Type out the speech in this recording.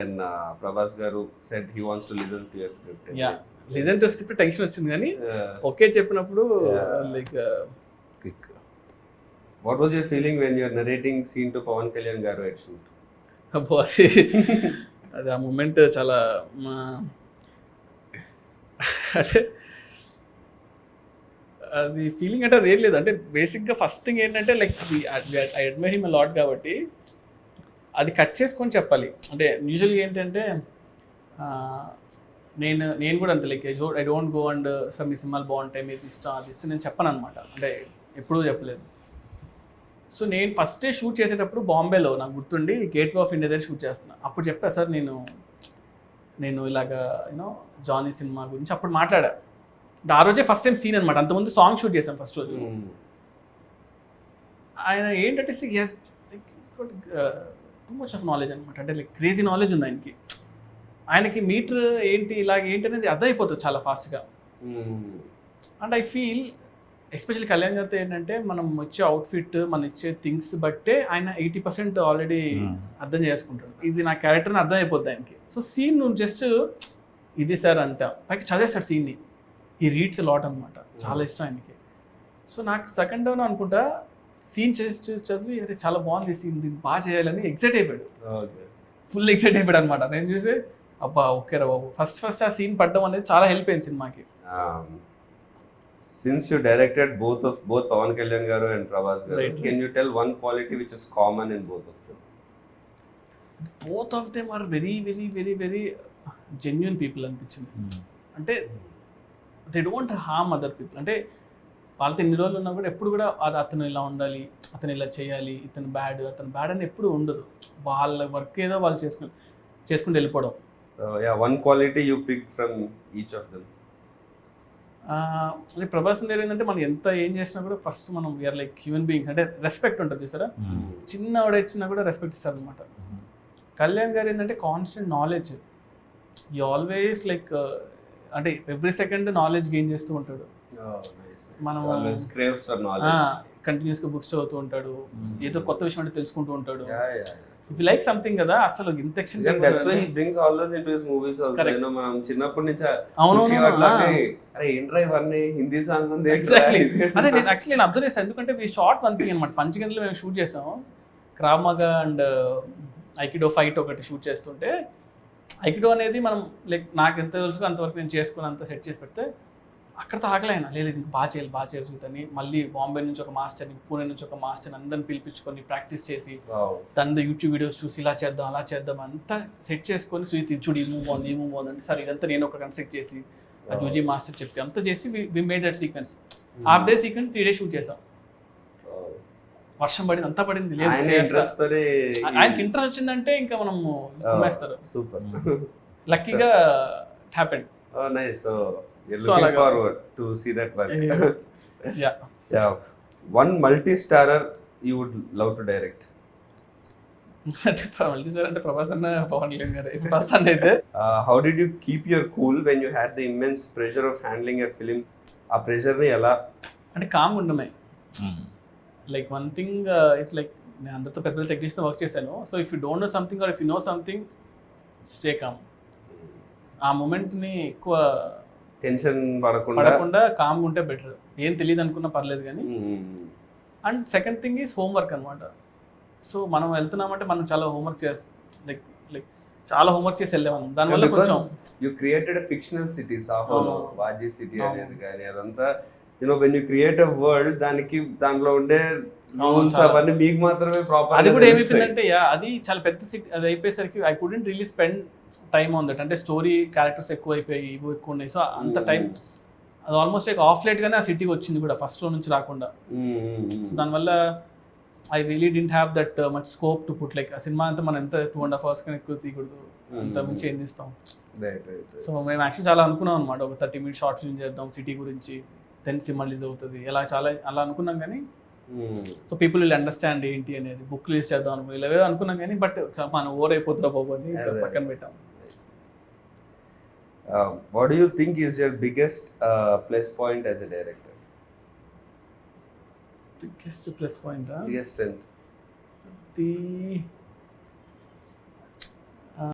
And Prabhas గారు set he wants to script tension వచ్చింది కానీ ఓకే చెప్పినప్పుడు like what was your feeling when your scene to Pawan Kalyan గారు అది అది చాలా ఫీలింగ్ అంటే ఏం లేదు. అంటే బేసిక్గా ఫస్ట్ థింగ్ ఏంటంటే లైక్ ఐ అడ్మై కాబట్టి అది కట్ చేసుకొని చెప్పాలి. అంటే యూజువల్గా ఏంటంటే ఆ, నేను నేను కూడా అంతే like I don't go and sir మీ సినిమాలు బాగుంటాయి మీరు ఇష్టం అది ఇష్టం నేను చెప్పను అనమాట అంటే ఎప్పుడూ చెప్పలేదు. సో నేను ఫస్ట్ డే షూట్ చేసేటప్పుడు బాంబేలో నాకు గుర్తుండి గేట్ ఆఫ్ ఇండియా దగ్గర షూట్ చేస్తున్నా. అప్పుడు చెప్పా సార్ నేను నేను ఇలాగా యూనో జానీ సినిమా గురించి అప్పుడు మాట్లాడా. ఆ రోజే ఫస్ట్ టైం సీన్ అనమాట అంతకుముందు సాంగ్ షూట్ చేశాను ఫస్ట్ రోజు. Mm. ఆయన ఏంటంటే టూ మచ్ ఆఫ్ నాలెడ్జ్ అనమాట అంటే లైక్ క్రేజీ నాలెడ్జ్ ఉంది ఆయనకి. ఆయనకి మీటర్ ఏంటి ఇలాగ ఏంటి అనేది అర్థమైపోతుంది చాలా ఫాస్ట్గా. And I feel especially Kalyan గారితో ఏంటంటే మనం ఇచ్చే అవుట్ఫిట్ మనం ఇచ్చే థింగ్స్ బట్టే ఆయన ఎయిటీ పర్సెంట్ ఆల్రెడీ అర్థం చేసుకుంటాడు. ఇది నా క్యారెక్టర్ని అర్థం అయిపోద్ది ఆయనకి. సో సీన్ నువ్వు జస్ట్ ఇది సార్ అంట. పైకి చదివేస్తాడు సీన్ని ఈ రీడ్స్ లాట్ అనమాట చాలా ఇష్టం ఆయనకి. సో నాకు సెకండ్ డౌన్ అనుకుంటా సీన్ చేసి చదివి అరే చాలా బాగుంది సీన్ దీన్ని బాగా చేయాలని ఎగ్జైట్ అయిపోయాడు. ఫుల్ ఎక్సైట్ అయిపోయాడు అనమాట నేను చూసి అబ్బా ఓకే రా బాబు. ఫస్ట్ ఫస్ట్ ఆ సీన్ పడడం అనేది చాలా హెల్ప్ అయింది సినిమాకి. You directed both of both Pawan Kalyan Garu and Prabhas Garu, Right. can you tell one quality which is common in both of them? Both of them are very very very very genuine people అనిపించింది. అంటే they don't harm other people అంటే వాళ్ళతో ఎన్ని రోజులు ఉన్నా కూడా ఎప్పుడు కూడా అది అతను ఇలా ఉండాలి అతను ఇలా చేయాలి ఇతను బ్యాడ్ అతను బ్యాడ్ అని ఎప్పుడు ఉండదు. వాళ్ళ వర్క్ ఏదో వాళ్ళు చేసుకుని చేసుకుంటూ వెళ్ళిపోవడం. So yeah, one quality you picked from each of them. ఆ, అదే ప్రభాస్ గారు ఏంటంటే మనం ఎంత ఏం చేసినా కూడా ఫస్ట్ మనం we are like human beings అంటే రెస్పెక్ట్ ఉంటుంది చూసారా? చిన్న ఆవిడ ఇచ్చినా కూడా రెస్పెక్ట్ ఇస్తారు అనమాట కళ్యాణ్ గారు ఏంటంటే కాన్స్టెంట్ నాలెడ్జ్ ఈ ఆల్వేస్ లైక్ అంటే ఎవ్రీ సెకండ్ నాలెడ్జ్ గెయిన్ చేస్తూ ఉంటాడు. మనం- knowledge. కంటిన్యూస్గా బుక్స్ చదువుతూ ఉంటాడు. ఏదో కొత్త విషయం అంటే తెలుసుకుంటూ ఉంటాడు. ఇఫ్ లైక్ సంథింగ్ కదా అసలు ఇంత ఎక్షన్ brings all those into his movies also. Correct. You know, మనం చిన్నప్పటి నుంచి అవును. అరే ఏంట్రా ఇవన్నీ? హిందీ సాంగ్ ఉంది ఎగ్జాక్ట్లీ అదే నేను యాక్చువల్లీ నేను అబ్జర్వ్ చేస్తాను ఎందుకంటే ఈ షార్ట్ వన్ థింగ్ అనమాట పంచగంటలో మేము షూట్ చేసాము క్రామగా అండ్ ఐకిడో ఫైట్ ఒకటి షూట్ చేస్తుంటే ఐకిడో అనేది మనం లైక్ నాకు ఎంత తెలుసు అంతవరకు నేను చేసుకుని అంత సెట్ చేసి పెడితే అక్కడతో ఆగలేన లేదు ఇది బాగా చేయాలి బాగా చేయాల్సి ఉందని మళ్ళీ బాంబే నుంచి ఒక మాస్టర్ని పూణే నుంచి ఒక మాస్టర్ని అందరిని పిలిపించుకొని ప్రాక్టీస్ చేసి దాని యూట్యూబ్ వీడియోస్ చూసి ఇలా చేద్దాం అలా చేద్దాం అంతా సెట్ చేసుకొని సో ఇది చూడు ఈ మూవ్ బాగుంది ఈ మూవ్ బాగుంది అంటే సరే ఇదంతా నేను ఒక కన్స్ట్రక్ట్ చేసి ఆ జూజీ మాస్టర్ చెప్పి అంతా చేసి we made that sequence half day sequence three days shoot చేసాం వర్షం పడింది అంతా పడింది లేదు తోనే ఆయనకి ఇంట్రెస్ట్ వచ్చిందంటే ఇంకా మనం సూపర్ లక్కీగా హ్యాపెన్ Oh, అలాగా. see that work. యా. అంటే అంటే ప్రభాస్ అన్న పవన్ కళ్యాణ్ గారు ఇప్పుడు ప్రస్తుతానికి అయితే Uh, how did you keep your cool when you had the immense pressure of handling a film? ఆ ప్రెషర్ని ఎలా అంటే calm ఉండమే like one thing it's like నేను అందరితో పెద్ద పెద్ద టెక్నీషియన్ వర్క్ చేశాను so if you don't know something or if you know something stay calm ఆ మూమెంట్ని ఎక్కువ టెన్షన్ పడకుండా కామ్గా ఉంటే బెటర్ ఏం తెలియదు అనుకున్నా పర్లేదు కానీ. And second thing is homework అనమాట సో మనం వెళ్తున్నామంటే మనం చాలా హోంవర్క్ చేస్తాం లైక్ లైక్ చాలా హోంవర్క్ చేసి వెళ్ళేవాళ్ళం దానివల్ల కొంచెం fictional city, సాహోలో అవును. వాజీ సిటీ. అనేది కానీ అదంతా you know when you create a world దానికి దాంట్లో ఉండే రూల్స్. అవన్నీ మీకు మాత్రమే ప్రాపర్ అది కూడా ఏమైపోయిందంటే అది చాలా పెద్ద సిటీ అది అయిపోయేసరికి I couldn't really spend time on that అంటే స్టోరీ క్యారెక్టర్స్ ఎక్కువ అయిపోయి ఇవి ఎక్కువ ఉన్నాయి. సో అంత టైం అది ఆల్మోస్ట్ లైక్ ఆఫ్ లైట్ గానే ఆ సిటీకి వచ్చింది కూడా ఫస్ట్లో నుంచి రాకుండా. సో దానివల్ల I really didn't have that much scope to put like ఆ సినిమా అంతా మనం ఎంత టూ అండ్ హాఫ్ అవర్స్ కన్నా ఎక్కువ తీయకూడదు అంత మించి ఏం తీస్తాం. సో మేము యాక్చువల్లీ చాలా అనుకున్నాం అనమాట ఒక థర్టీ మినిట్స్ షార్ట్ ఫిల్మ్ చేద్దాం సిటీ గురించి. సినిమా రిలీజ్ అవుతుంది ఇలా చాలా అలా అనుకున్నాం కానీ సో పీపుల్ విల్ అండర్స్టాండ్ ఏంటి అనేది. బుక్ రిలీజ్ చేద్దాం అనుకున్నాం. ఇలా ఏదో అనుకున్నాం కానీ బట్ మనం ఓవర్ అయిపోతుందా బాబు అని. పక్కన పెట్టాం. What you think is your biggest plus point as a director biggest plus point biggest strength the